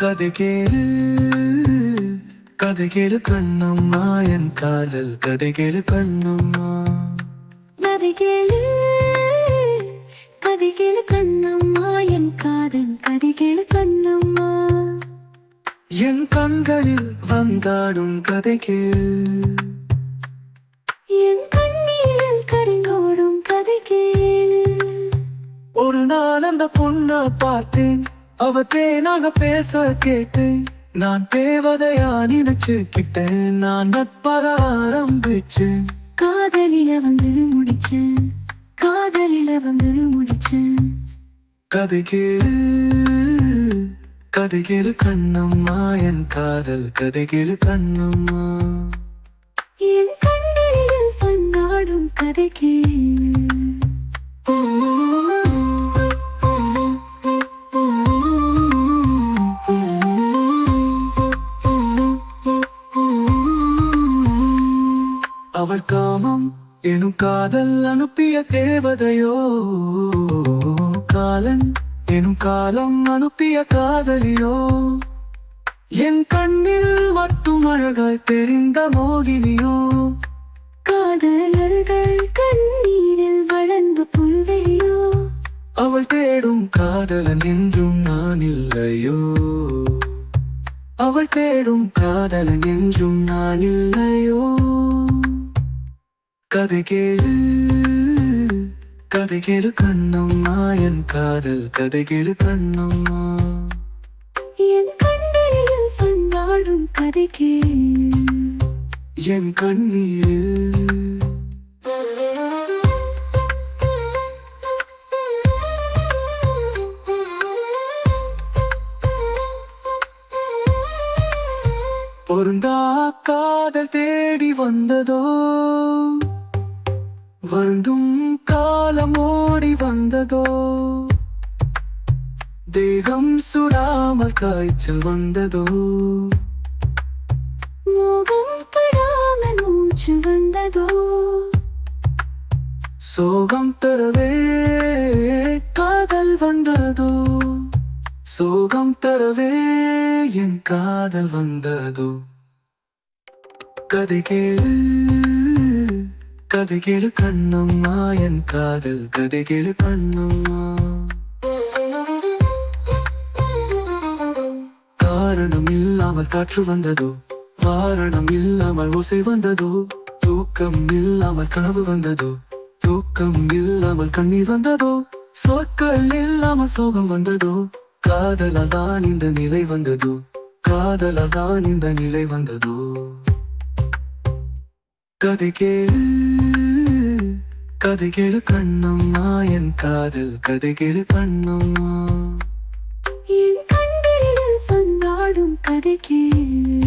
கதை கேளு கதை கேளு கண்ணம்மா என் காதல் கதை கேளு கண்ணம்மா. கதை கேளு கதை கேளு கண்ணம்மா என் காதல் கதை கேளு கண்ணம்மா. என் கண்களில் வந்தாடும் கதை கேளு. என் கண்ணீரில் கருங்கோடும் கதை கேளு. ஒரு நாள் அந்த பொண்ண பார்த்தேன். அவ தேனாக பேச கேட்டேன் நான் தேவதையா நினைச்சுக்கிட்டேன் நான் நட்பாக ஆரம்பிச்சேன் காதலில வந்து முடிச்சேன் காதலில வந்து முடிச்சேன் கதை கேளு கதை கேளு கண்ணம்மா என் காதல் கதை கேளு கண்ணம்மா. அவள் காமம் எனும் காதல் அனுப்பிய தேவதையோ? காலன் எனும் காலம் அனுப்பிய காதலியோ? என் கண்ணில் மட்டும் அழகாய் தெரிந்த மோகினியோ? காதலர்கள் கண்ணீரில் வளர்ந்த புல்வெளியோ? அவள் தேடும் காதலன் என்றும் நான் இல்லையோ? அவள் தேடும் காதலன் என்றும் நான் இல்லையோ? கதை கேளு கதை கேளு கண்ணம்மா என் காதல் கதை கேளு கண்ணம்மா. என் கண்ணீரில் வந்தாடும் கதை கேளு. என் கண்ணீர். பொருந்தா காதல் தேடி வந்ததோ? வருந்தும் காலம் ஓடி வந்ததோ? தேகம் சுடாமல் காய்ச்சல் வந்ததோ? மோகம் படாமல் மூச்சு வந்ததோ? சோகம் தரவே காதல் வந்ததோ? சோகம் தரவே என் காதல் வந்ததோ? கதை கேளு. கதை கேளு கண்ணம்மா என் காதல் கதை கேளு கண்ணம்மா. காரணம் இல்லாமல் காற்று வந்ததோ? வாரணம் இல்லாமல் ஓசை வந்ததோ? தூக்கம் இல்லாமல் கனவு வந்ததோ? தூக்கம் இல்லாமல் கண்ணீர் வந்ததோ? சொற்கள் இல்லாமல் சோகம் வந்ததோ? காதலால் இந்த நிலை வந்ததோ? காதலால் இந்த நிலை வந்ததோ? கதை கேள். கதை கேளு கண்ணம்மா என் காதல் கதை கேளு கண்ணம்மா. என் கண்ணீரில் வந்தாடும் கதை கேளு